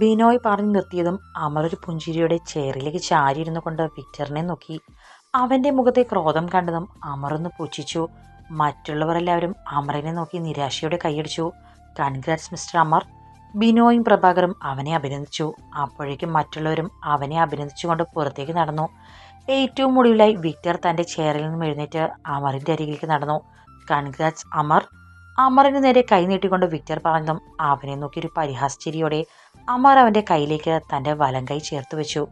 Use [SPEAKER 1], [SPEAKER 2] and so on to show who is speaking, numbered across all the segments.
[SPEAKER 1] ബിനോയ് പറഞ്ഞു നിർത്തിയതും അമർ ഒരു പുഞ്ചിരിയുടെ ചെയറിലേക്ക് ചാരിയിരുന്നു കൊണ്ട് വിക്ടറിനെ നോക്കി. അവന്റെ മുഖത്തെ ക്രോധം കണ്ടതും അമറൊന്ന് പുച്ഛിച്ചു. മറ്റുള്ളവർ എല്ലാവരും അമറിനെ നോക്കി നിരാശയോടെ കൈയടിച്ചു. Congrats mister Amar. ബിനോയും പ്രഭാകറും അവനെ അഭിനന്ദിച്ചു. അപ്പോഴേക്കും മറ്റുള്ളവരും അവനെ അഭിനന്ദിച്ചുകൊണ്ട് പുറത്തേക്ക് നടന്നു. ഏറ്റവും ഒടുവിലായി വിക്ടർ തന്റെ ചെയറിൽ നിന്നും എഴുന്നേറ്റ് അമറിന്റെ അരികിലേക്ക് നടന്നു. കൺഗ്രാറ്റ്സ് അമർ. അമറിന് നേരെ കൈ നീട്ടിക്കൊണ്ട് വിക്ടർ പറഞ്ഞതും അവനെ നോക്കി ഒരു പരിഹാസച്ചിരിയോടെ അമർ അവന്റെ കയ്യിലേക്ക് തന്റെ വലം കൈ ചേർത്ത് വെച്ചു.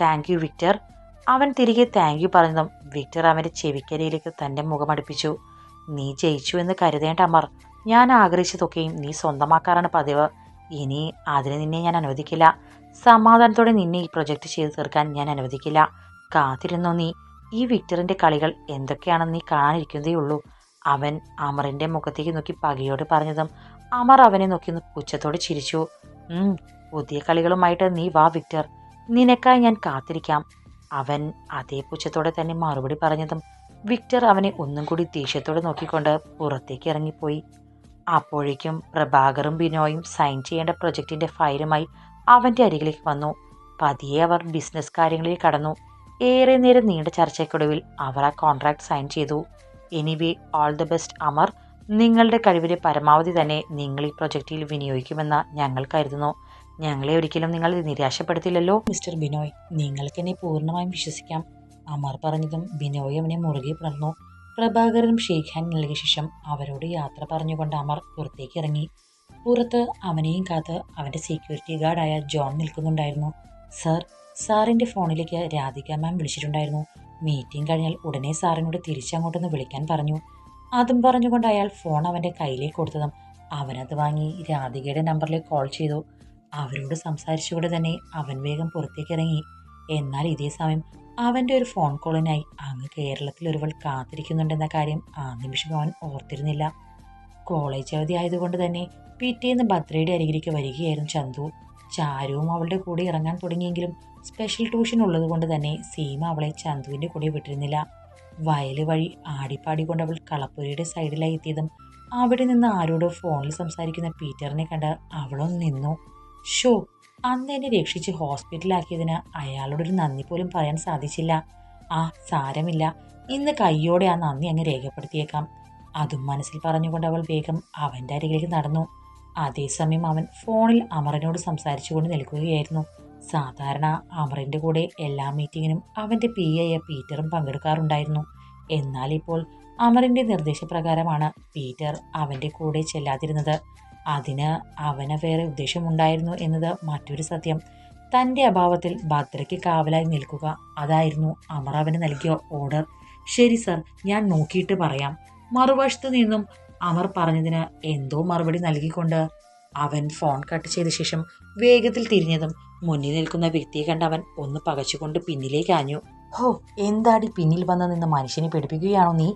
[SPEAKER 1] താങ്ക് യു വിക്ടർ അവൻ തിരികെ താങ്ക് യു പറഞ്ഞതും വിക്ടർ അവന്റെ ചെവിക്കരയിലേക്ക് തന്റെ മുഖമടുപ്പിച്ചു നീ ജയിച്ചു എന്ന് കരുതേണ്ട അമർ. ഞാൻ ആഗ്രഹിച്ചതൊക്കെയും നീ സ്വന്തമാക്കാറാണ് പതിവ്. ഇനി അതിന് നിന്നെ ഞാൻ അനുവദിക്കില്ല. സമാധാനത്തോടെ നിന്നെ ഈ പ്രൊജക്റ്റ് ചെയ്തു തീർക്കാൻ ഞാൻ അനുവദിക്കില്ല. കാത്തിരുന്നോ നീ? ഈ വിക്ടറിന്റെ കളികൾ എന്തൊക്കെയാണെന്ന് നീ കാണാനിരിക്കുന്നതേ ഉള്ളൂ. അവൻ അമറിന്റെ മുഖത്തേക്ക് നോക്കി പകയോട് പറഞ്ഞതും അമർ അവനെ നോക്കി ഒന്ന് പുച്ഛത്തോടെ ചിരിച്ചു. "ഉം, പുതിയ കളികളുമായിട്ട് നീ വാ വിക്ടർ. നിനക്കായി ഞാൻ കാത്തിരിക്കാം. അവൻ അതേ പുച്ഛത്തോടെ തന്നെ മറുപടി പറഞ്ഞതും വിക്ടർ അവനെ ഒന്നും കൂടി ദേഷ്യത്തോടെ നോക്കിക്കൊണ്ട് പുറത്തേക്ക് ഇറങ്ങിപ്പോയി. അപ്പോഴേക്കും പ്രഭാകറും ബിനോയും സൈൻ ചെയ്യേണ്ട പ്രൊജക്റ്റിന്റെ ഫയലുമായി അവന്റെ അരികിലേക്ക് വന്നു. പതിയെ അവർ ബിസിനസ് കാര്യങ്ങളിൽ കടന്നു. ഏറെ നേരം നീണ്ട ചർച്ചയ്ക്കൊടുവിൽ അവർ ആ കോൺട്രാക്ട് സൈൻ ചെയ്തു. Anyway all the best Amar. നിങ്ങളുടെ കഴിവിന്റെ പരമാവധി തന്നെ നിങ്ങൾ ഈ പ്രൊജക്റ്റിൽ വിനിയോഗിക്കുമെന്ന് ഞങ്ങൾ കരുതുന്നു. ഞങ്ങളെ ഒരിക്കലും നിങ്ങൾ നിരാശപ്പെടുത്തില്ലല്ലോ. മിസ്റ്റർ ബിനോയ് നിങ്ങൾക്ക് എന്നെ പൂർണമായും വിശ്വസിക്കാം. അമർ പറഞ്ഞതും ബിനോയ് അവനെ മുറുകെ പിളർന്നു. പ്രഭാകരനും ഷെയ്ഖാൻ നൽകിയ ശേഷം അവരോട് യാത്ര പറഞ്ഞുകൊണ്ട് അമർ പുറത്തേക്ക് ഇറങ്ങി. പുറത്ത് അവനെയും കാത്ത് അവന്റെ സെക്യൂരിറ്റി ഗാർഡായ ജോൺ നിൽക്കുന്നുണ്ടായിരുന്നു. സർ സാറിന്റെ ഫോണിലേക്ക് രാധിക മാം വിളിച്ചിട്ടുണ്ടായിരുന്നു. മീറ്റിംഗ് കഴിഞ്ഞാൽ ഉടനെ സാറിനോട് തിരിച്ചങ്ങോട്ടൊന്ന് വിളിക്കാൻ പറഞ്ഞു. അതും പറഞ്ഞുകൊണ്ട് അയാൾ ഫോൺ അവന്റെ കയ്യിലേക്ക് കൊടുത്തതും അവനത് വാങ്ങി രാധികയുടെ നമ്പറിലേക്ക് കോൾ ചെയ്തു. അവരോട് സംസാരിച്ചുകൊണ്ട് തന്നെ അവൻ വേഗം പുറത്തേക്ക് ഇറങ്ങി എന്നാൽ ഇതേ സമയം അവന്റെ ഒരു ഫോൺ കോളിനായി അങ്ങ് കേരളത്തിൽ ഒരുവൾ കാത്തിരിക്കുന്നുണ്ടെന്ന കാര്യം ആ നിമിഷം അവൻ ഓർത്തിരുന്നില്ല. കോളേജ് അവധി ആയതുകൊണ്ട് തന്നെ പിറ്റേന്ന് ബർത്ത്ഡേയുടെ അരികിലേക്ക് വരികയായിരുന്നു ചന്തു. ചാരുവും അവളുടെ കൂടെ ഇറങ്ങാൻ തുടങ്ങിയെങ്കിലും സ്പെഷ്യൽ ട്യൂഷൻ ഉള്ളതുകൊണ്ട് തന്നെ സീമ അവളെ ചന്തുവിന്റെ കൂടെ വിട്ടിരുന്നില്ല. വയൽ വഴി ആടിപ്പാടിക്കൊണ്ട് അവൾ കളപ്പുരയുടെ സൈഡിലായി എത്തിയതും അവിടെ നിന്ന് ആരോടോ ഫോണിൽ സംസാരിക്കുന്ന പീറ്ററിനെ കണ്ട് അവളൊന്നു നിന്നു. ഷോ അന്ന് എന്നെ രക്ഷിച്ച് ഹോസ്പിറ്റലാക്കിയതിന് അയാളോടൊരു നന്ദി പോലും പറയാൻ സാധിച്ചില്ല. ആ സാരമില്ല. ഇന്ന് കയ്യോടെ ആ നന്ദി അങ്ങ് രേഖപ്പെടുത്തിയേക്കാം. അതും മനസ്സിൽ പറഞ്ഞുകൊണ്ട് അവൾ വേഗം അവന്റെ അരികിലേക്ക് നടന്നു. അതേസമയം അവൻ ഫോണിൽ അമറിനോട് സംസാരിച്ചുകൊണ്ട് നിൽക്കുകയായിരുന്നു. സാധാരണ അമറിന്റെ കൂടെ എല്ലാ മീറ്റിങ്ങിനും അവന്റെ പി ആയ പീറ്ററും പങ്കെടുക്കാറുണ്ടായിരുന്നു. എന്നാൽ ഇപ്പോൾ അമറിന്റെ നിർദ്ദേശപ്രകാരമാണ് പീറ്റർ അവന്റെ കൂടെ ചെല്ലാതിരുന്നത്. അതിന് അവന് വേറെ ഉദ്ദേശമുണ്ടായിരുന്നു എന്നത് മറ്റൊരു സത്യം. തന്റെ അഭാവത്തിൽ ഭദ്രയ്ക്ക് കാവലായി നിൽക്കുക അതായിരുന്നു അമർ അവന് നൽകിയ ഓർഡർ ശരി സർ ഞാൻ നോക്കിയിട്ട് പറയാം. മറുവശത്തു നിന്നും അമർ പറഞ്ഞതിന് എന്തോ മറുപടി നൽകിക്കൊണ്ട് അവൻ ഫോൺ കട്ട് ചെയ്ത ശേഷം വേഗത്തിൽ തിരിഞ്ഞതും മുന്നിൽ നിൽക്കുന്ന വ്യക്തിയെ കണ്ട് അവൻ ഒന്ന് പകച്ചുകൊണ്ട് പിന്നിലേക്ക് ആഞ്ഞു. ഹോ എന്താടി പിന്നിൽ വന്ന് നിന്ന് മനുഷ്യനെ പേടിപ്പിക്കുകയാണോ നീ?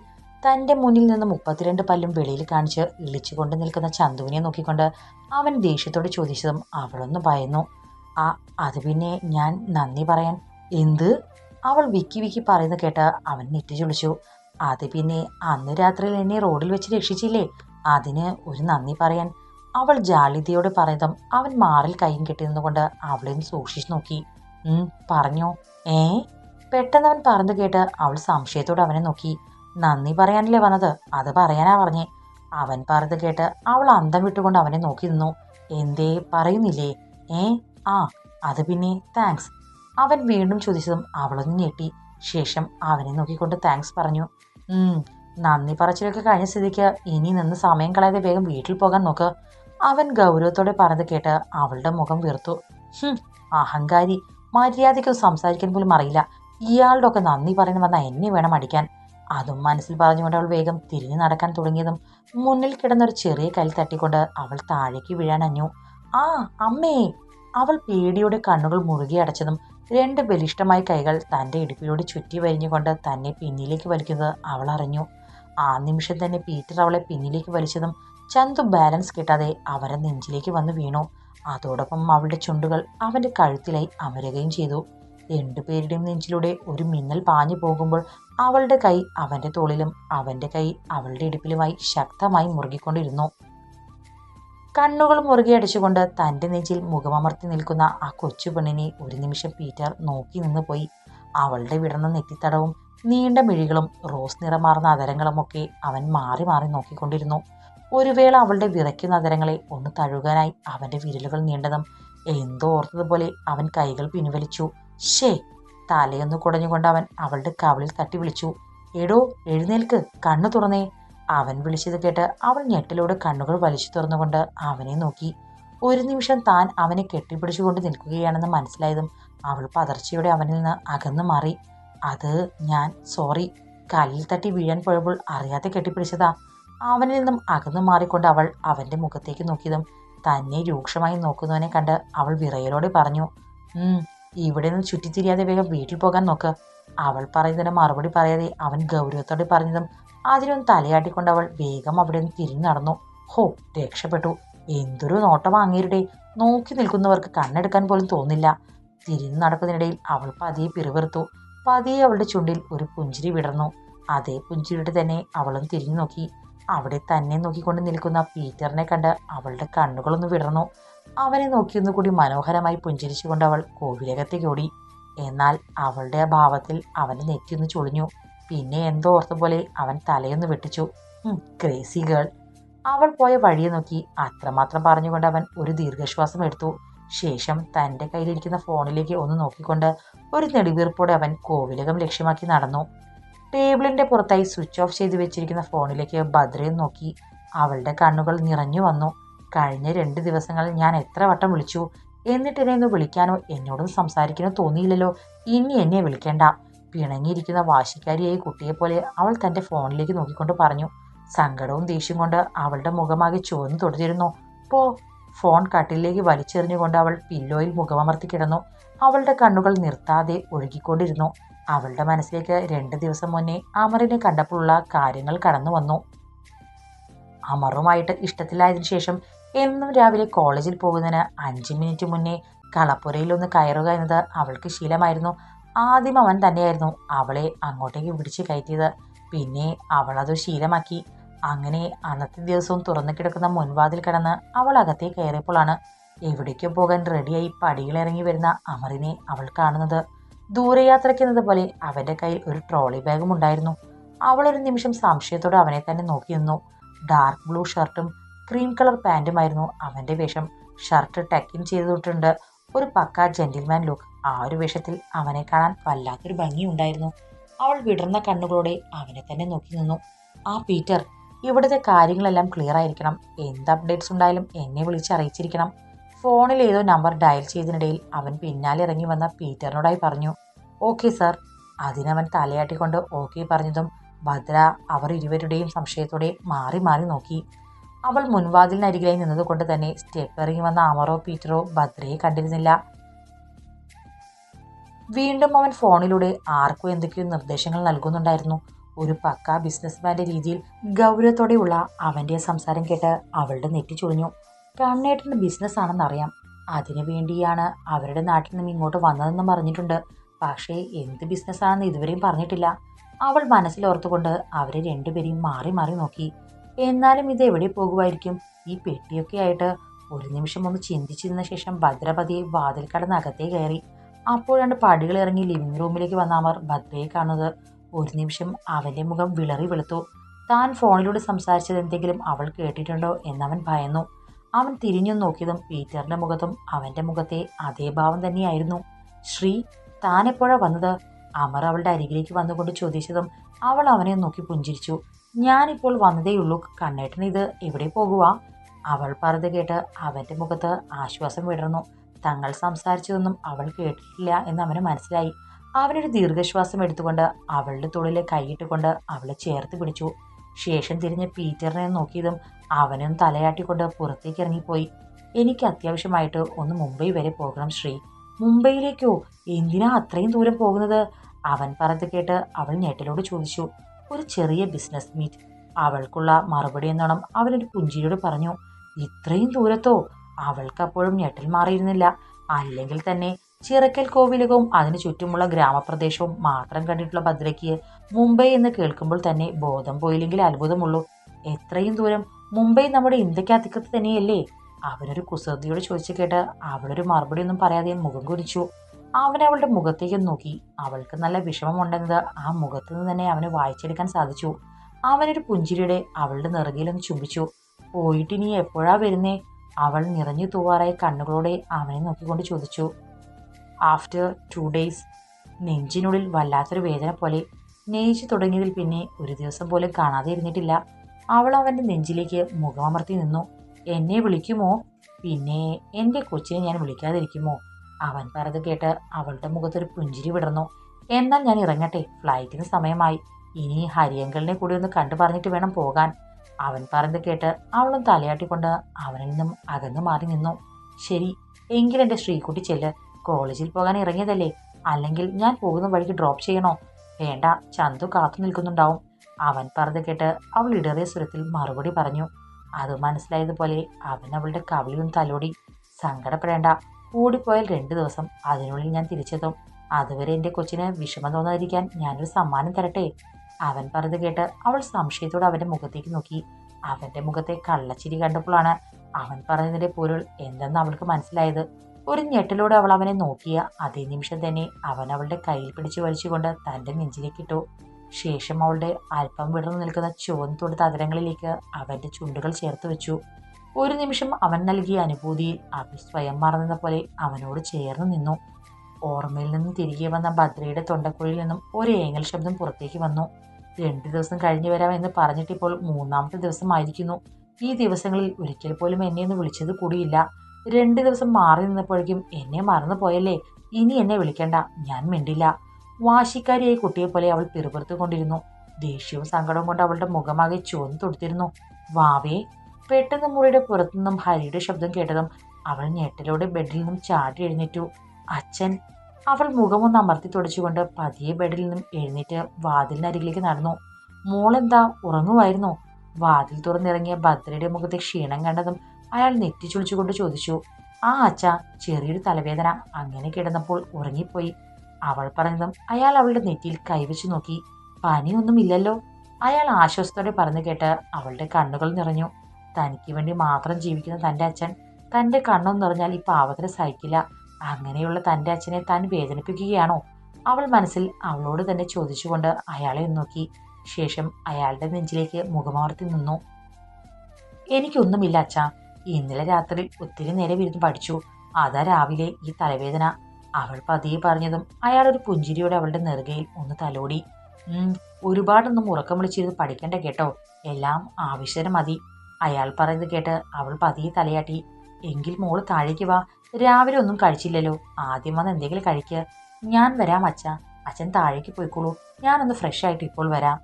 [SPEAKER 1] തന്റെ മുന്നിൽ നിന്ന് മുപ്പത്തിരണ്ട് പല്ലും വെളിയിൽ കാണിച്ച് ഇളിച്ചുകൊണ്ട് നിൽക്കുന്ന ചന്തുവിനെ നോക്കിക്കൊണ്ട് അവൻ ദേഷ്യത്തോട് ചോദിച്ചതും അവളൊന്ന് ഭയന്നു ആ അത് പിന്നെ ഞാൻ നന്ദി പറയാൻ. എന്ത്? അവൾ വിക്കി വിക്കി പറയുന്നത് കേട്ട് അവൻ നെറ്റി ചൊളിച്ചു. അത് പിന്നെ അന്ന് രാത്രിയിൽ എന്നെ റോഡിൽ വെച്ച് രക്ഷിച്ചില്ലേ? അതിന് ഒരു നന്ദി പറയാൻ. അവൾ ജാളിതയോടെ പറയുന്നതും അവൻ മാറിൽ കൈയും കെട്ടി നിന്നുകൊണ്ട് ഒന്ന് സൂക്ഷിച്ചു നോക്കി. പറഞ്ഞോ. ഏ? പെട്ടെന്ന് അവൻ പറഞ്ഞു കേട്ട് അവൾ സംശയത്തോടെ അവനെ നോക്കി. നന്ദി പറയാനല്ലേ വന്നത്? അത് പറയാനാ പറഞ്ഞേ. അവൻ പറഞ്ഞത് കേട്ട് അവൾ അന്തം വിട്ടുകൊണ്ട് അവനെ നോക്കി നിന്നു. എന്തേ പറയുന്നില്ലേ? ഏ? ആ അത് പിന്നെ താങ്ക്സ് അവൻ വീണ്ടും ചോദിച്ചതും അവളൊന്ന് ഞെട്ടി. ശേഷം അവനെ നോക്കിക്കൊണ്ട് താങ്ക്സ് പറഞ്ഞു. നന്ദി പറച്ചിലൊക്കെ കഴിഞ്ഞ സ്ഥിതിക്ക് ഇനി നിന്ന് സമയം കളയാതെ വേഗം വീട്ടിൽ പോകാൻ നോക്ക്. അവൻ ഗൗരവത്തോടെ പറഞ്ഞത് കേട്ട് അവളുടെ മുഖം വീർത്തു. അഹങ്കാരി. മര്യാദയ്ക്ക് സംസാരിക്കാൻ പോലും അറിയില്ല. ഇയാളുടെ ഒക്കെ നന്ദി പറയാൻ വന്ന എന്നെ വേണം അടിക്കാൻ. അതും മനസ്സിൽ പറഞ്ഞുകൊണ്ട് അവൾ വേഗം തിരിഞ്ഞു നടക്കാൻ തുടങ്ങിയതും മുന്നിൽ കിടന്നൊരു ചെറിയ കല്ല് തട്ടിക്കൊണ്ട് അവൾ താഴേക്ക് വീഴാൻ അഞ്ഞു ആ അമ്മേ. അവൾ പേടിയോടെ കണ്ണുകൾ മുറുകി അടച്ചതും രണ്ട് ബലിഷ്ടമായ കൈകൾ തന്റെ ഇടുപ്പിലൂടെ ചുറ്റി വരിഞ്ഞുകൊണ്ട് തന്നെ പിന്നിലേക്ക് വലിക്കുന്നത് അവൾ അറിഞ്ഞു. ആ നിമിഷം തന്നെ പീറ്റർ അവളെ പിന്നിലേക്ക് വലിച്ചതും ചന്തു ബാലൻസ് കിട്ടാതെ അവരെ നെഞ്ചിലേക്ക് വന്ന് വീണു. അതോടൊപ്പം അവളുടെ ചുണ്ടുകൾ അവന്റെ കഴുത്തിലായി അമരുകയും ചെയ്തു. രണ്ടുപേരുടെയും നെഞ്ചിലൂടെ ഒരു മിന്നൽ പാഞ്ഞു പോകുമ്പോൾ അവളുടെ കൈ അവന്റെ തോളിലും അവന്റെ കൈ അവളുടെ ഇടുപ്പിലുമായി ശക്തമായി മുറുകിക്കൊണ്ടിരുന്നു. കണ്ണുകൾ മുറുകെ അടിച്ചുകൊണ്ട് തന്റെ നെഞ്ചിൽ മുഖമമർത്തി നിൽക്കുന്ന ആ കൊച്ചു പെണ്ണിനെ ഒരു നിമിഷം പീറ്റർ നോക്കി നിന്ന് പോയി. അവളുടെ വിടർന്ന നെറ്റിത്തടവും നീണ്ട മിഴികളും റോസ് നിറമാർന്ന അതരങ്ങളുമൊക്കെ അവൻ മാറി മാറി നോക്കിക്കൊണ്ടിരുന്നു. ഒരു വേള അവളുടെ വിറയ്ക്കുന്ന അതരങ്ങളെ ഒന്ന് തഴുകാനായി അവന്റെ വിരലുകൾ നീണ്ടതും എന്തോ ഓർത്തതുപോലെ അവൻ കൈകൾ പിൻവലിച്ചു. ഷേ തലയൊന്ന് കുടഞ്ഞുകൊണ്ട് അവൻ അവളുടെ കവളിൽ തട്ടി വിളിച്ചു. എടോ എഴുന്നേൽക്ക് കണ്ണു തുറന്നേ. അവൻ വിളിച്ചത് കേട്ട് അവൾ ഞെട്ടിലൂടെ കണ്ണുകൾ വലിച്ചു തുറന്നുകൊണ്ട് അവനെ നോക്കി. ഒരു നിമിഷം താൻ അവനെ കെട്ടിപ്പിടിച്ചുകൊണ്ട് നിൽക്കുകയാണെന്ന് മനസ്സിലായതും അവൾ പതർച്ചയോടെ അവനിൽ നിന്ന് അകന്നു മാറി. അത് ഞാൻ സോറി. കല്ലിൽ തട്ടി വീഴാൻ പോയപ്പോൾ അറിയാതെ കെട്ടിപ്പിടിച്ചതാ. അവനിൽ നിന്നും അകന്നു മാറിക്കൊണ്ട് അവൾ അവന്റെ മുഖത്തേക്ക് നോക്കിയതും തന്നെ രൂക്ഷമായി നോക്കുന്നവനെ കണ്ട് അവൾ വിറയലോടെ പറഞ്ഞു. ഇവിടെ നിന്ന് ചുറ്റിത്തിരിയാതെ വേഗം വീട്ടിൽ പോകാൻ നോക്ക്. അവൾ പറയുന്നതിന് മറുപടി പറയാതെ അവൻ ഗൗരവത്തോടെ പറഞ്ഞതും അതിനൊന്ന് തലയാട്ടിക്കൊണ്ട് അവൾ വേഗം അവിടെ നിന്ന് തിരിഞ്ഞു നടന്നു. ഹോ രക്ഷപ്പെട്ടു. എന്തൊരു നോട്ടം വാങ്ങിയരുടെ നോക്കി നിൽക്കുന്നവർക്ക് കണ്ണെടുക്കാൻ പോലും തോന്നില്ല. തിരിഞ്ഞു നടക്കുന്നതിനിടയിൽ അവൾ പതിയെ പിറുവിറുത്തു പതിയെ അവളുടെ ചുണ്ടിൽ ഒരു പുഞ്ചിരി വിടർന്നു. അതേ പുഞ്ചിരിയുടെ തന്നെ അവളും തിരിഞ്ഞു നോക്കി. അവിടെ തന്നെ നോക്കിക്കൊണ്ട് നിൽക്കുന്ന പീറ്ററിനെ കണ്ട് അവളുടെ കണ്ണുകളൊന്ന് വിടർന്നു. അവനെ നോക്കിയൊന്നു കൂടി മനോഹരമായി പുഞ്ചിരിച്ചുകൊണ്ട് അവൾ കോവിലകത്തേക്ക് ഓടി. എന്നാൽ അവളുടെ ഭാവത്തിൽ അവന്റെ നെറ്റിയൊന്ന് ചുളിഞ്ഞു. പിന്നെ എന്തോ ഓർത്ത പോലെ അവൻ തലയൊന്ന് വെട്ടിച്ചു. Crazy girl. അവൾ പോയ വഴിയെ നോക്കി. അത്രമാത്രം പറഞ്ഞുകൊണ്ട് അവൻ ഒരു ദീർഘശ്വാസം എടുത്തു. ശേഷം തന്റെ കയ്യിലിരിക്കുന്ന ഫോണിലേക്ക് ഒന്ന് നോക്കിക്കൊണ്ട് ഒരു നെടുവീർപ്പോടെ അവൻ കോവിലകം ലക്ഷ്യമാക്കി നടന്നു. ടേബിളിന്റെ പുറത്തായി സ്വിച്ച് ഓഫ് ചെയ്തു വെച്ചിരിക്കുന്ന ഫോണിലേക്ക് ഭദ്രയും നോക്കി. അവളുടെ കണ്ണുകൾ നിറഞ്ഞു വന്നു. കഴിഞ്ഞ രണ്ട് ദിവസങ്ങളിൽ ഞാൻ എത്ര വട്ടം വിളിച്ചു? എന്നിട്ട് എന്നെ ഒന്ന് വിളിക്കാനോ? എന്നോടും സംസാരിക്കാനോ തോന്നിയില്ലല്ലോ. ഇനി എന്നെ വിളിക്കേണ്ട. പിണങ്ങിയിരിക്കുന്ന വാശിക്കാരിയായി കുട്ടിയെപ്പോലെ അവൾ തന്റെ ഫോണിലേക്ക് നോക്കിക്കൊണ്ട് പറഞ്ഞു. സങ്കടവും ദേഷ്യം കൊണ്ട് അവളുടെ മുഖമാകെ ചുവന്നു തുടരുന്നു പോ ഫോൺ കട്ടിലേക്ക് വലിച്ചെറിഞ്ഞുകൊണ്ട് അവൾ പില്ലോയിൽ മുഖമമർത്തി കിടന്നു. അവളുടെ കണ്ണുകൾ നിർത്താതെ ഒഴുകിക്കൊണ്ടിരുന്നു. അവളുടെ മനസ്സിലേക്ക് രണ്ട് ദിവസം മുന്നേ അമറിനെ കണ്ടപ്പോഴുള്ള കാര്യങ്ങൾ കടന്നു വന്നു അമറുമായിട്ട് ഇഷ്ടത്തിലായതിനു ശേഷം എന്നും രാവിലെ കോളേജിൽ പോകുന്നതിന് അഞ്ച് മിനിറ്റ് മുന്നേ കളപ്പുരയിൽ ഒന്ന് കയറുക എന്നത് അവൾക്ക് ശീലമായിരുന്നു. ആദ്യം അവൻ തന്നെയായിരുന്നു അവളെ അങ്ങോട്ടേക്ക് പിടിച്ച് കയറ്റിയത്. പിന്നെ അവൾ അത് ശീലമാക്കി. അങ്ങനെ അന്നത്തെ ദിവസവും തുറന്നു കിടക്കുന്ന മുൻവാതിൽ കടന്ന് അവൾ അകത്തേ കയറിയപ്പോഴാണ് എവിടേക്കോ പോകാൻ റെഡിയായി പടികളിറങ്ങി വരുന്ന അമറിനെ അവൾ കാണുന്നത്. ദൂരയാത്രയ്ക്കുന്നത് പോലെ അവന്റെ കയ്യിൽ ഒരു ട്രോളി ബാഗും ഉണ്ടായിരുന്നു. അവളൊരു നിമിഷം സംശയത്തോടെ അവനെ തന്നെ നോക്കി നിന്നു. ഡാർക്ക് ബ്ലൂ ഷർട്ടും ക്രീം കളർ പാന്റുമായിരുന്നു അവന്റെ വേഷം. ഷർട്ട് ടക്കിൻ ചെയ്തിട്ടുണ്ട് ഒരു പക്ക ജെന്റിൽമാൻ ലുക്ക് ആ ഒരു വേഷത്തിൽ അവനെ കാണാൻ വല്ലാത്തൊരു ഭംഗിയുണ്ടായിരുന്നു അവൾ വിടർന്ന കണ്ണുകളോടെ അവനെ തന്നെ നോക്കി നിന്നു. ആ പീറ്റർ ഇവിടുത്തെ കാര്യങ്ങളെല്ലാം ക്ലിയർ ആയിരിക്കണം. എന്ത് അപ്ഡേറ്റ്സ് ഉണ്ടായാലും എന്നെ വിളിച്ച് അറിയിച്ചിരിക്കണം. ഫോണിൽ ഏതോ നമ്പർ ഡയൽ ചെയ്തതിനിടയിൽ അവൻ പിന്നാലെ ഇറങ്ങി വന്ന പീറ്ററിനോടായി പറഞ്ഞു ഓക്കെ സർ അതിനവൻ തലയാട്ടിക്കൊണ്ട് ഓക്കെ പറഞ്ഞതും ഭദ്ര അവർ ഇരുവരുടെയും സംശയത്തോടെ മാറി മാറി നോക്കി. അവൾ മുൻവാതിലിനരികിലായി നിന്നതുകൊണ്ട് തന്നെ സ്റ്റെപ്പ് ഇറങ്ങി വന്ന അമറോ പീറ്ററോ ഭദ്രയെ കണ്ടിരുന്നില്ല. വീണ്ടും അവൻ ഫോണിലൂടെ ആർക്കും എന്തൊക്കെയോ നിർദ്ദേശങ്ങൾ നൽകുന്നുണ്ടായിരുന്നു. ഒരു പക്ക ബിസിനസ്മാന്റെ രീതിയിൽ ഗൗരവത്തോടെയുള്ള അവന്റെ സംസാരം കേട്ട് അവളുടെ നെറ്റി ചുളിഞ്ഞു. കണ്ണേട്ടന്റെ ബിസിനസ് ആണെന്നറിയാം അതിനു വേണ്ടിയാണ് അവരുടെ നാട്ടിൽ നിന്നും ഇങ്ങോട്ട് വന്നതെന്നും പറഞ്ഞിട്ടുണ്ട് പക്ഷേ എന്ത് ബിസിനസ്സാണെന്ന് ഇതുവരെയും പറഞ്ഞിട്ടില്ല. അവൾ മനസ്സിലോർത്തുകൊണ്ട് അവരെ രണ്ടുപേരെയും മാറി മാറി നോക്കി. എന്നാലും ഇത് എവിടെ പോകുമായിരിക്കും? ഈ പെട്ടിയൊക്കെ ആയിട്ട് ഒരു നിമിഷം ഒന്ന് ചിന്തിച്ചിരുന്ന ശേഷം ഭദ്രപതി വാതിൽ കടന്ന് അകത്തേ കയറി. അപ്പോഴാണ് പടികൾ ഇറങ്ങി ലിവിംഗ് റൂമിലേക്ക് വന്ന അവർ ഭദ്രയെ കാണുന്നത്. ഒരു നിമിഷം അവന്റെ മുഖം വിളറി വെളുത്തു. താൻ ഫോണിലൂടെ സംസാരിച്ചത് എന്തെങ്കിലും അവൾ കേട്ടിട്ടുണ്ടോ എന്നവൻ ഭയന്നു. അവൻ തിരിഞ്ഞു നോക്കിയതും പീറ്ററിന്റെ മുഖത്തും അവന്റെ മുഖത്തെ അതേ ഭാവം തന്നെയായിരുന്നു. ശ്രീ താനെപ്പോഴാണ് വന്നത്? അമർ അവളുടെ അരികിലേക്ക് വന്നുകൊണ്ട് ചോദിച്ചതും അവൾ അവനെ നോക്കി പുഞ്ചിരിച്ചു. ഞാനിപ്പോൾ വന്നതേയുള്ളൂ കണ്ണേട്ടൻ ഇത് എവിടെ പോകുക അവൾ പറഞ്ഞു കേട്ട് അവന്റെ മുഖത്ത് ആശ്വാസം വിടർന്നു. തങ്ങൾ സംസാരിച്ചതൊന്നും അവൾ കേട്ടിട്ടില്ല എന്ന് അവന് മനസ്സിലായി. അവനൊരു ദീർഘശ്വാസം എടുത്തുകൊണ്ട് അവളുടെ തൊഴിലെ കൈയിട്ടുകൊണ്ട് അവളെ ചേർത്ത് പിടിച്ചു. ശേഷം തിരിഞ്ഞ് പീറ്ററിനെ നോക്കിയതും അവനും തലയാട്ടിക്കൊണ്ട് പുറത്തേക്ക് ഇറങ്ങിപ്പോയി. എനിക്ക് അത്യാവശ്യമായിട്ട് ഒന്ന് മുംബൈ വരെ പോകണം ശ്രീ. മുംബൈയിലേക്കോ? എന്തിനാ അത്രയും ദൂരം പോകുന്നത്? അവൻ പറഞ്ഞത് കേട്ട് അവൾ ഞെട്ടലോട് ചോദിച്ചു. ഒരു ചെറിയ ബിസിനസ് മീറ്റ് അവൾക്കുള്ള മറുപടി എന്നോണം അവനൊരു പുഞ്ചിരിയോട് പറഞ്ഞു ഇത്രയും ദൂരത്തോ? അവൾക്കപ്പോഴും ഞെട്ടൽ മാറിയിരുന്നില്ല. അല്ലെങ്കിൽ തന്നെ ചിറക്കൽ കോവിലകവും അതിനു ചുറ്റുമുള്ള ഗ്രാമപ്രദേശവും മാത്രം കണ്ടിട്ടുള്ള ഭദ്രയ്ക്ക് മുംബൈ എന്ന് കേൾക്കുമ്പോൾ തന്നെ ബോധം പോയില്ലെങ്കിൽ അത്ഭുതമുള്ളൂ. എത്രയും ദൂരം? മുംബൈ നമ്മുടെ ഇന്ത്യക്കകത്ത് തന്നെയല്ലേ? അവനൊരു കുസൃതിയോട് ചോദിച്ചു കേട്ട് അവളൊരു മറുപടി ഒന്നും പറയാതെ മുഖം കുരിച്ചു അവൻ അവളുടെ മുഖത്തേക്ക് നോക്കി. അവൾക്ക് നല്ല വിഷമമുണ്ടെന്നത് ആ മുഖത്തു നിന്ന് തന്നെ അവന് വായിച്ചെടുക്കാൻ സാധിച്ചു. അവനൊരു പുഞ്ചിരിയുടെ അവളുടെ നിറകിലൊന്ന് ചുംബിച്ചു. പോയിട്ട് നീ എപ്പോഴാ വരുന്നേ? അവൾ നിറഞ്ഞു തൂവാറായ കണ്ണുകളോടെ അവനെ നോക്കിക്കൊണ്ട് ചോദിച്ചു. After two days. നെഞ്ചിനുള്ളിൽ വല്ലാത്തൊരു വേദന പോലെ. നെയ്ച്ചു തുടങ്ങിയതിൽ പിന്നെ ഒരു ദിവസം പോലും കാണാതെ ഇരുന്നിട്ടില്ല. അവൾ അവന്റെ നെഞ്ചിലേക്ക് മുഖമമർത്തി നിന്നു. എന്നെ വിളിക്കുമോ? പിന്നെ എന്റെ കൊച്ചിനെ ഞാൻ വിളിക്കാതിരിക്കുമോ? അവൻ പറഞ്ഞത് കേട്ട് അവളുടെ മുഖത്തൊരു പുഞ്ചിരി വിടർന്നു. എന്നാൽ ഞാൻ ഇറങ്ങട്ടെ ഫ്ലൈറ്റിന് സമയമായി. ഇനി ഹരിയങ്കളിനെ കൂടി ഒന്ന് കണ്ടു പറഞ്ഞിട്ട് വേണം പോകാൻ. അവൻ പറഞ്ഞത് കേട്ട് അവളും തലയാട്ടിക്കൊണ്ട് അവനിൽ നിന്നും അകന്നു മാറി നിന്നു. ശരി എങ്കിലും എന്റെ ശ്രീകുട്ടി ചെല്ല്. കോളേജിൽ പോകാൻ ഇറങ്ങിയതല്ലേ? അല്ലെങ്കിൽ ഞാൻ പോകുന്ന വഴിക്ക് ഡ്രോപ്പ് ചെയ്യണോ? വേണ്ട ചന്തു കാത്തു നിൽക്കുന്നുണ്ടാവും. അവൻ പറഞ്ഞത് കേട്ട് അവൾ ഇടറിയ സ്വരത്തിൽ മറുപടി പറഞ്ഞു. അത് മനസ്സിലായതുപോലെ അവൻ അവളുടെ കവിളിയും തലോടി. സങ്കടപ്പെടേണ്ട കൂടിപ്പോയാൽ രണ്ട് ദിവസം. അതിനുള്ളിൽ ഞാൻ തിരിച്ചെത്തും. അതുവരെ എന്റെ കൊച്ചിന് വിഷമം തോന്നാതിരിക്കാൻ ഞാനൊരു സമ്മാനം തരട്ടെ? അവൻ പറഞ്ഞത് കേട്ട് അവൾ സംശയത്തോടെ അവന്റെ മുഖത്തേക്ക് നോക്കി. അവന്റെ മുഖത്തെ കള്ളച്ചിരി കണ്ടപ്പോഴാണ് അവൻ പറഞ്ഞതിന്റെ പൊരുൾ എന്തെന്ന് അവൾക്ക് മനസ്സിലായത്. ഒരു ഞെട്ടലോടെ അവൾ അവനെ നോക്കിയ അതേ നിമിഷം തന്നെ അവൻ അവളുടെ കയ്യിൽ പിടിച്ചു വലിച്ചുകൊണ്ട് തന്റെ നെഞ്ചിലേക്കിട്ടു ശേഷം അവളുടെ അല്പം വിടർന്നു നിൽക്കുന്ന ചുവന്നു തൊടുത്ത അതിരങ്ങളിലേക്ക് അവന്റെ ചുണ്ടുകൾ ചേർത്ത് വെച്ചു. ഒരു നിമിഷം അവൻ നൽകിയ അനുഭൂതിയിൽ അഭി സ്വയം മറന്നത് പോലെ അവനോട് ചേർന്ന് നിന്നു. ഓർമ്മയിൽ നിന്നും തിരികെ വന്ന ഭദ്രയുടെ തൊണ്ടക്കുഴിയിൽ നിന്നും ഒരു ഏങ്ങൽ ശബ്ദം പുറത്തേക്ക് വന്നു. രണ്ടു ദിവസം കഴിഞ്ഞു വരാം എന്ന് പറഞ്ഞിട്ടിപ്പോൾ മൂന്നാമത്തെ ദിവസമായിരിക്കുന്നു. ഈ ദിവസങ്ങളിൽ ഒരിക്കൽ പോലും എന്നെ ഒന്ന് വിളിച്ചത് കൂടിയില്ല. രണ്ട് ദിവസം മാറി നിന്നപ്പോഴേക്കും എന്നെ മറന്നു പോയല്ലേ? ഇനി എന്നെ വിളിക്കണ്ട. ഞാൻ മിണ്ടില്ല. വാശിക്കാരിയായി കുട്ടിയെ പോലെ അവൾ പിറുപിറുത്തുകൊണ്ടിരുന്നു ദേഷ്യവും സങ്കടവും കൊണ്ട് അവളുടെ മുഖമാകെ ചുവന്നു തൊടുത്തിരുന്നു. വാവേ പെട്ടെന്ന് മുറിയുടെ പുറത്തുനിന്നും ഹരിയുടെ ശബ്ദം കേട്ടതും അവൾ ഞെട്ടലോടെ ബെഡിൽ നിന്നും ചാടി എഴുന്നേറ്റു. അച്ഛൻ അവൾ മുഖമൊന്ന് അമർത്തി തുടച്ചുകൊണ്ട് പതിയെ ബെഡിൽ നിന്നും എഴുന്നേറ്റ് വാതിലിനരികിലേക്ക് നടന്നു. മോളെന്താ ഉറങ്ങുമായിരുന്നു? വാതിൽ തുറന്നിറങ്ങിയ ഭദ്രയുടെ മുഖത്തെ ക്ഷീണം കണ്ടതും അയാൾ നെറ്റിച്ചുളിച്ചുകൊണ്ട് ചോദിച്ചു ആ അച്ഛ ചെറിയൊരു തലവേദന. അങ്ങനെ കിടന്നപ്പോൾ ഉറങ്ങിപ്പോയി. അവൾ പറഞ്ഞതും അയാൾ അവളുടെ നെറ്റിയിൽ കൈവച്ചു നോക്കി. പനിയൊന്നുമില്ലല്ലോ? അയാൾ ആശ്വാസത്തോടെ പറഞ്ഞു കേട്ട് അവളുടെ കണ്ണുകൾ നിറഞ്ഞു. തനിക്ക് വേണ്ടി മാത്രം ജീവിക്കുന്ന തന്റെ അച്ഛൻ തന്റെ കണ്ണെന്ന് പറഞ്ഞാൽ ഈ പാവത്തിന് സഹിക്കില്ല. അങ്ങനെയുള്ള തന്റെ അച്ഛനെ താൻ വേദനിപ്പിക്കുകയാണോ? അവൾ മനസ്സിൽ അവളോട് തന്നെ ചോദിച്ചുകൊണ്ട് അയാളെ നോക്കി. ശേഷം അയാളുടെ നെഞ്ചിലേക്ക് മുഖമാർത്തി നിന്നു. എനിക്കൊന്നുമില്ല അച്ഛ. ഇന്നലെ രാത്രി ഒത്തിരി നേരെ ഇരുന്ന് പഠിച്ചു. അതാ രാവിലെ ഈ തലവേദന. അവൾ പതിയെ പറഞ്ഞതും അയാൾ ഒരു പുഞ്ചിരിയോടെ അവളുടെ നെറുകയിൽ ഒന്ന് തലോടി. ഒരുപാടൊന്നും ഉറക്കം വിളിച്ചിരുന്ന് പഠിക്കണ്ട കേട്ടോ. എല്ലാം ആവശ്യം മതി. അയാൾ പറയുന്നത് കേട്ട് അവൾ പതിയെ തലയാട്ടി. എങ്കിൽ മോൾ താഴേക്ക് വാ. രാവിലെ ഒന്നും കഴിച്ചില്ലല്ലോ. ആദ്യം വന്ന് എന്തെങ്കിലും കഴിക്കുക ഞാൻ വരാം അച്ഛ. അച്ഛൻ താഴേക്ക് പോയിക്കോളൂ. ഞാനൊന്ന് ഫ്രഷ് ആയിട്ട് ഇപ്പോൾ വരാം.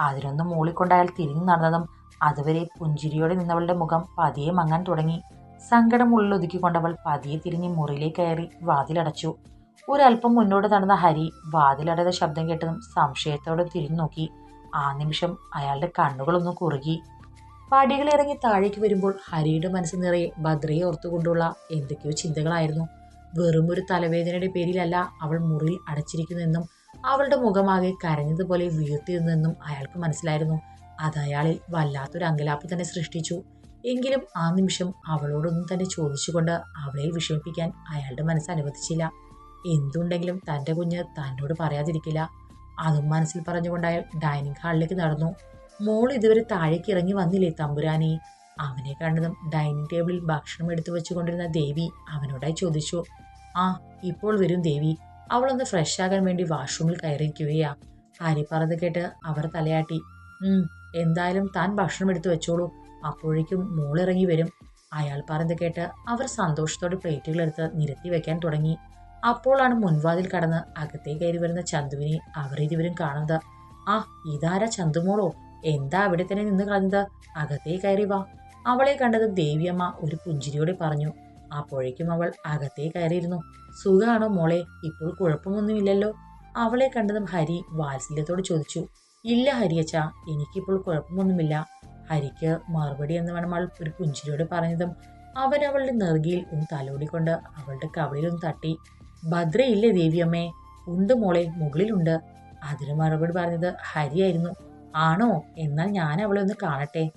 [SPEAKER 1] അതിനൊന്ന് മൂളിക്കൊണ്ട് അയാൾ തിരിഞ്ഞു നടന്നതും അതുവരെ പുഞ്ചിരിയോടെ നിന്നവളുടെ മുഖം പതിയെ മങ്ങാൻ തുടങ്ങി. സങ്കടം ഉള്ളിലൊതുക്കിക്കൊണ്ടവൾ പതിയെ തിരിഞ്ഞ് മുറിയിലേക്ക് കയറി വാതിലടച്ചു. ഒരല്പം മുന്നോട്ട് നടന്ന ഹരി വാതിലടയുടെ ശബ്ദം കേട്ടതും സംശയത്തോടെ തിരിഞ്ഞു നോക്കി. ആ നിമിഷം അയാളുടെ കണ്ണുകളൊന്നും കുറുകി. പടികളിറങ്ങി താഴേക്ക് വരുമ്പോൾ ഹരിയുടെ മനസ്സ് നിറയെ ഭദ്രയെ ഓർത്തുകൊണ്ടുള്ള എന്തൊക്കെയോ ചിന്തകളായിരുന്നു. വെറും ഒരു തലവേദനയുടെ പേരിലല്ല അവൾ മുറിയിൽ അടച്ചിരിക്കുന്നെന്നും അവളുടെ മുഖമാകെ കരഞ്ഞതുപോലെ വീർത്തിരുന്നെന്നും അയാൾക്ക് മനസ്സിലായിരുന്നു. അത് അയാളിൽ വല്ലാത്തൊരു അങ്കലാപ്പ് തന്നെ സൃഷ്ടിച്ചു. എങ്കിലും ആ നിമിഷം അവളോടൊന്നും തന്നെ ചോദിച്ചുകൊണ്ട് അവളെ വിഷമിപ്പിക്കാൻ അയാളുടെ മനസ്സ് അനുവദിച്ചില്ല. എന്തുണ്ടെങ്കിലും തന്റെ കുഞ്ഞ് തന്നോട് പറയാതിരിക്കില്ല. അതും മനസ്സിൽ പറഞ്ഞുകൊണ്ട് അയാൾ ഡൈനിങ് ഹാളിലേക്ക് നടന്നു. മോൾ ഇതുവരെ താഴേക്ക് ഇറങ്ങി വന്നില്ലേ തമ്പുരാനെ? അവനെ കണ്ടതും ഡൈനിങ് ടേബിളിൽ ഭക്ഷണം എടുത്തു വെച്ചുകൊണ്ടിരുന്ന ദേവി അവനോടായി ചോദിച്ചു ആ ഇപ്പോൾ വരും ദേവി. അവളൊന്ന് ഫ്രഷ് ആകാൻ വേണ്ടി വാഷ്റൂമിൽ കയറിയിരിക്കുകയാ. ഹരി പറഞ്ഞത് കേട്ട് അവർ തലയാട്ടി എന്തായാലും താൻ ഭക്ഷണം എടുത്തു വെച്ചോളൂ. അപ്പോഴേക്കും ഇറങ്ങി വരും. അയാൾ പറഞ്ഞത് കേട്ട് അവർ സന്തോഷത്തോടെ പ്ലേറ്റുകൾ പ്ലേറ്റുകളെടുത്ത് നിരത്തി വെക്കാൻ തുടങ്ങി. അപ്പോഴാണ് മുൻവാതിൽ കടന്ന് അകത്തേ കയറി വരുന്ന ചന്തുവിനെ അവർ ഇരുവരും കാണുന്നത്. ആ ഇതാരാ ചന്തുമോളോ? എന്താ അവിടെ തന്നെ നിന്ന് കളഞ്ഞത്? അകത്തേ കയറി വാ. അവളെ കണ്ടത് ദേവിയമ്മ ഒരു പുഞ്ചിരിയോടെ പറഞ്ഞു. അപ്പോഴേക്കും അവൾ അകത്തേ കയറിയിരുന്നു. സുഖാണോ മോളെ? ഇപ്പോൾ കുഴപ്പമൊന്നുമില്ലല്ലോ. അവളെ കണ്ടതും ഹരി വാത്സല്യത്തോട് ചോദിച്ചു. ഇല്ല ഹരിയച്ച എനിക്കിപ്പോൾ കുഴപ്പമൊന്നുമില്ല. ഹരിക്ക് മറുപടി എന്ന് വേണം അവൾ ഒരു പുഞ്ചിരിയോട് പറഞ്ഞതും അവൻ അവളുടെ നെറുകിയിൽ ഒന്ന് തലോടിക്കൊണ്ട് അവളുടെ കവളിലൊന്ന് തട്ടി. ഭദ്രയില്ലേ ദേവിയമ്മേ? ഉണ്ട് മോളെ മുകളിലുണ്ട്. അതിന് മറുപടി പറഞ്ഞത് ഹരിയായിരുന്നു. ആണോ? എന്നാൽ ഞാൻ അവളെ ഒന്ന് കാണട്ടെ.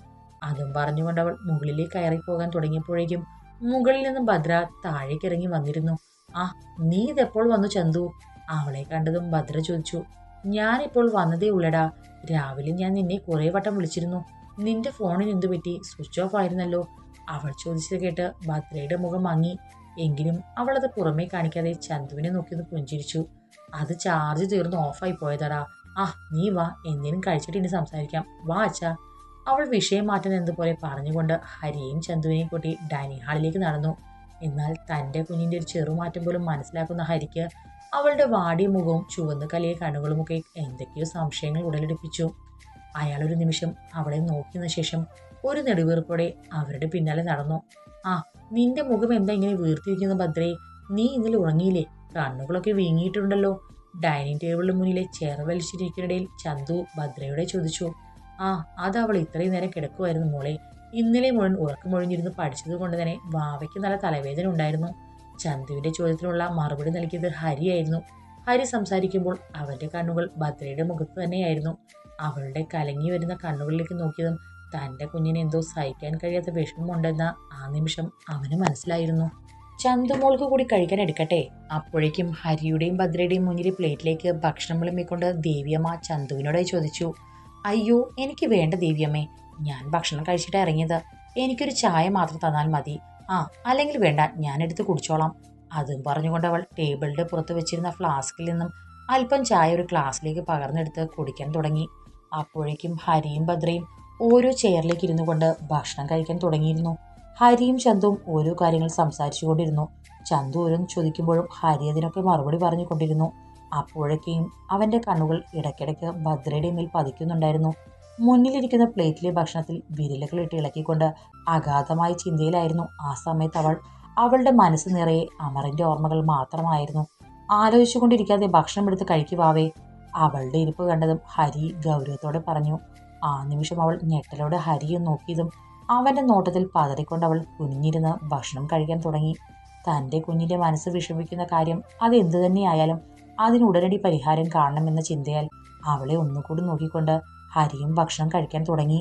[SPEAKER 1] അതും പറഞ്ഞുകൊണ്ട് അവൾ മുകളിലേക്ക് കയറി പോകാൻ തുടങ്ങിയപ്പോഴേക്കും മുകളിൽ നിന്നും ഭദ്ര താഴേക്ക് ഇറങ്ങി വന്നിരുന്നു. ആ നീ ഇതെപ്പോൾ വന്നു ചന്തു? അവളെ കണ്ടതും ഭദ്ര ചോദിച്ചു. ഞാനിപ്പോൾ വന്നതേ ഉള്ളടാ. രാവിലെ ഞാൻ നിന്നെ കുറേ വട്ടം വിളിച്ചിരുന്നു. നിന്റെ ഫോണിന് എന്തു പറ്റി? സ്വിച്ച് ഓഫ് ആയിരുന്നല്ലോ. അവൾ ചോദിച്ചത് കേട്ട് ഭദ്രയുടെ മുഖം മങ്ങി. എങ്കിലും അവൾ അത് പുറമേ കാണിക്കാതെ ചന്തുവിനെ നോക്കിയത് പുഞ്ചിരിച്ചു. അത് ചാർജ് തീർന്ന് ഓഫായി പോയതടാ. ആ നീ വാ എന്തേലും കഴിച്ചിട്ട് ഇനി സംസാരിക്കാം. വാ അച്ഛാ. അവൾ വിഷയം മാറ്റുന്നത് എന്നതുപോലെ പറഞ്ഞുകൊണ്ട് ഹരിയും ചന്തുവിനെയും കൂട്ടി ഡൈനിങ് ഹാളിലേക്ക് നടന്നു. എന്നാൽ തന്റെ കുഞ്ഞിന്റെ ഒരു ചെറുമാറ്റം പോലും മനസ്സിലാക്കുന്ന ഹരിക്ക് അവളുടെ വാടിയ മുഖവും ചുവന്ന കലിയ കണ്ണുകളുമൊക്കെ എന്തൊക്കെയോ സംശയങ്ങൾ ഉടലെടുപ്പിച്ചു. അയാളൊരു നിമിഷം അവളെ നോക്കിയ ശേഷം ഒരു നെടുവീർപ്പോടെ അവരുടെ പിന്നാലെ നടന്നു. ആ നിന്റെ മുഖം എന്താ ഇങ്ങനെ വീർത്തിരിക്കുന്ന ഭദ്രേ? നീ ഇന്നലെ ഉറങ്ങിയില്ലേ? കണ്ണുകളൊക്കെ വീങ്ങിയിട്ടുണ്ടല്ലോ. ഡൈനിങ് ടേബിളിന് മുന്നിലെ ചെയർ വലിച്ചിരിക്കുന്നിടയിൽ ചന്തു ഭദ്രയോടെ ചോദിച്ചു ആ അത് അവൾ ഇത്രയും നേരം കിടക്കുമായിരുന്നു മോളെ. ഇന്നലെ മുഴുവൻ ഉറക്കമൊഴിഞ്ഞിരുന്ന് പഠിച്ചത് കൊണ്ട് തന്നെ വാവയ്ക്ക് നല്ല തലവേദന ഉണ്ടായിരുന്നു. ചന്തുവിന്റെ ചോദ്യത്തിനുള്ള മറുപടി നൽകിയത് ഹരിയായിരുന്നു. ഹരി സംസാരിക്കുമ്പോൾ അവന്റെ കണ്ണുകൾ ഭദ്രയുടെ മുഖത്ത് തന്നെയായിരുന്നു. അവളുടെ കലങ്ങി വരുന്ന കണ്ണുകളിലേക്ക് നോക്കിയതും തന്റെ കുഞ്ഞിനെന്തോ സഹിക്കാൻ കഴിയാത്ത വിഷമമുണ്ടെന്ന ആ നിമിഷം അവന് മനസ്സിലായിരുന്നു. ചന്തുമോൾക്ക് കൂടി കഴിക്കാൻ എടുക്കട്ടെ. അപ്പോഴേക്കും ഹരിയുടെയും ഭദ്രയുടെയും മുന്നിൽ പ്ലേറ്റിലേക്ക് ഭക്ഷണം വിളമ്പിക്കൊണ്ട് ദേവിയമ്മ ചന്തുവിനോടായി ചോദിച്ചു അയ്യോ എനിക്ക് വേണ്ട ദേവിയമ്മേ ഞാൻ ഭക്ഷണം കഴിച്ചിട്ട് ഇറങ്ങിയത്. എനിക്കൊരു ചായ മാത്രം തന്നാൽ മതി. ആ അല്ലെങ്കിൽ വേണ്ട ഞാൻ എടുത്ത് കുടിച്ചോളാം. അതും പറഞ്ഞുകൊണ്ട് അവൾ ടേബിളിന്റെ പുറത്ത് വെച്ചിരുന്ന ഫ്ലാസ്കിൽ നിന്നും അല്പം ചായ ഒരു ഗ്ലാസ്സിലേക്ക് പകർന്നെടുത്ത് കുടിക്കാൻ തുടങ്ങി. അപ്പോഴേക്കും ഹരിയും ഭദ്രയും ഓരോ ചെയറിലേക്ക് ഇരുന്നു കൊണ്ട് ഭക്ഷണം കഴിക്കാൻ തുടങ്ങിയിരുന്നു. ഹരിയും ചന്തുവും ഓരോ കാര്യങ്ങൾ സംസാരിച്ചുകൊണ്ടിരുന്നു. ചന്തു ഓരോന്ന് ചോദിക്കുമ്പോഴും ഹരി അതിനൊക്കെ മറുപടി പറഞ്ഞുകൊണ്ടിരുന്നു. അപ്പോഴൊക്കെയും അവന്റെ കണ്ണുകൾ ഇടയ്ക്കിടയ്ക്ക് ഭദ്രയുടെ മേൽ പതിക്കുന്നുണ്ടായിരുന്നു. മുന്നിലിരിക്കുന്ന പ്ലേറ്റിലെ ഭക്ഷണത്തിൽ വിരലുകൾ ഇട്ട് ഇളക്കിക്കൊണ്ട് അഗാധമായ ചിന്തയിലായിരുന്നു ആ സമയത്ത് അവൾ. അവളുടെ മനസ്സ് നിറയെ അമറിന്റെ ഓർമ്മകൾ മാത്രമായിരുന്നു. ആലോചിച്ചുകൊണ്ടിരിക്കാതെ ഭക്ഷണം എടുത്ത് കഴിക്കുവാവേ അവളുടെ ഇരിപ്പ് കണ്ടതും ഹരി ഗൗരവത്തോടെ പറഞ്ഞു. ആ നിമിഷം അവൾ ഞെട്ടലോടെ ഹരിയെ നോക്കിയതും അവന്റെ നോട്ടത്തിൽ പതറിക്കൊണ്ട് അവൾ കുനിഞ്ഞിരുന്ന് ഭക്ഷണം കഴിക്കാൻ തുടങ്ങി. തന്റെ കുഞ്ഞിന്റെ മനസ്സ് വിഷമിക്കുന്ന കാര്യം അതെന്തു തന്നെയായാലും അതിന് ഉടനടി പരിഹാരം കാണണമെന്ന ചിന്തയാൽ അവളെ ഒന്നുകൂടി നോക്കിക്കൊണ്ട് ഹരിയും ഭക്ഷണം കഴിക്കാൻ തുടങ്ങി.